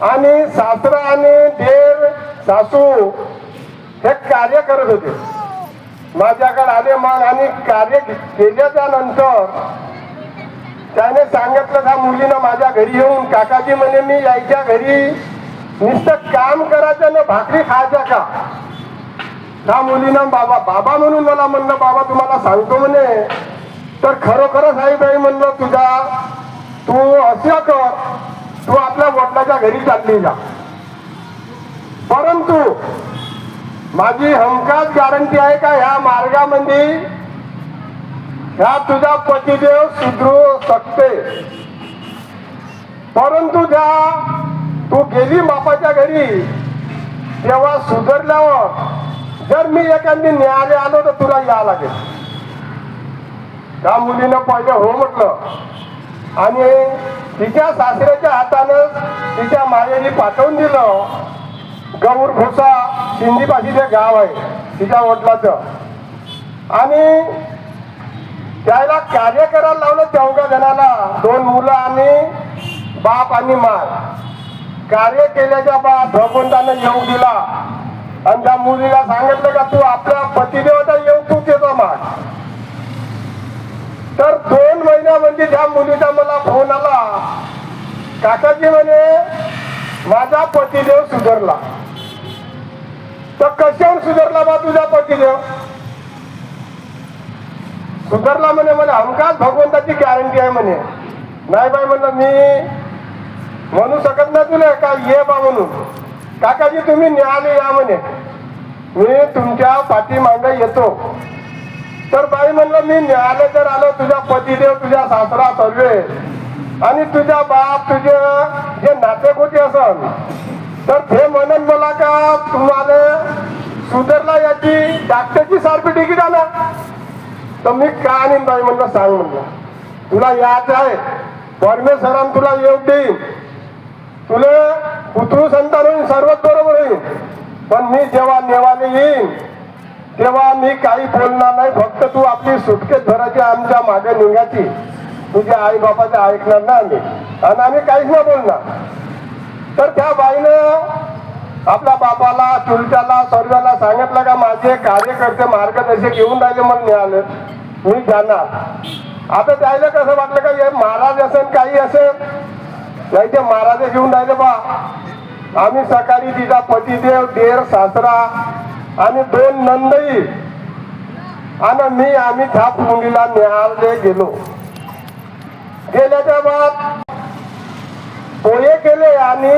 आणि सासरा आणि देव सासू हे कार्य करत होते. माझ्याकडे आले मग आणि कार्य केल्याच्यानंतर त्याने सांगितलं त्या मुलीनं माझ्या घरी येऊन काकाजी म्हणे मी यायच्या घरी नुसतं काम करायचं ना भाकरी खायच्या का? त्या मुलीनं बाबा बाबा म्हणून मला म्हणलं बाबा तुम्हाला सांगतो म्हणे तर खरोखरच साहेब आहे म्हणलं तुझा तू असं कर तू आपल्या वडिलाच्या घरी चालली जा. परंतु माझी हमखास गॅरंटी आहे का ह्या मार्गामध्ये? ह्या तुझा पतिदेव सुधरू शकते. परंतु ज्या तू गेली बापाच्या घरी तेव्हा सुधरल्यावर जर मी एखादी न्यायालय आलो तर तुला या लागेल. त्या मुलीनं पहिले हो म्हटलं. आणि तिच्या सासऱ्याच्या हातानं तिच्या मायेने पाठवून दिलं. गौर भोसा शिंदीपाशी जे गाव आहे तिच्या वडिलाचं. आणि त्याला कार्य करायला लावलं चौघा जणाला दोन मुलं आणि बाप आणि माय. कार्य केल्याच्या बा भगवंतानं येऊ दिला. आणि त्या मुलीला सांगितलं का तू आपल्या पतीदेवाचा येऊ तू त्याचा माग. तर दोन महिन्यामध्ये त्या मुलीचा मला फोन आला काकाजी म्हणे माझा पतिदेव सुधारला. तर कशावर सुधारला बा तुझा पतिदेव? सुधारला म्हणे म्हणे हमकाच भगवंताची गॅरंटी आहे म्हणे. नाही बाय म्हणलं मी म्हणू शकत नाही तुला का ये बा म्हणून. काकाजी तुम्ही न्यायालय या म्हणे. मी तुमच्या पाठीमागे येतो. तर बाई म्हणलं मी न्यायालय जर आलो तुझ्या पतीदेव तुझ्या सासरा सर्वे आणि तुझ्या बाप तुझे जे नातेगोती असन तर ते म्हणून मला का तुम्हाला सुधारला याची डॉक्टरची टिकी आला तर मी का आणीन बाई म्हणलं सांग म्हणलं तुला यायचं आहे परमेश्वरान तुला येऊ देईन. तुला पुतळू संतान होईन सर्वच बरोबर होईल पण मी जेव्हा नेवाने येईन तेव्हा मी काही बोलणार नाही. फक्त तू आपली सुटकेत भरायची आमच्या मागे निघायची. तुझ्या आई बापाचं ऐकणार ना आम्ही. आणि आम्ही काहीच नाही बोलणार. तर त्या बाईनं आपल्या बापाला चुलत्याला सर्वाला सांगितलं का माझे कार्यकर्ते मार्गदर्शक येऊन राहिले मला मिळालं. मी जाणार. आता त्याला कसं वाटलं का हे महाराज असेल काही असेल नाही ते महाराज घेऊन राहिले बा. आम्ही सकाळी तिचा पतिदेव देर सासरा आणि दोन नंदई. आणि मी आम्ही थाप मुलीला न्यायालय गेलो. गेल्याच्या बाद पोहे केले आणि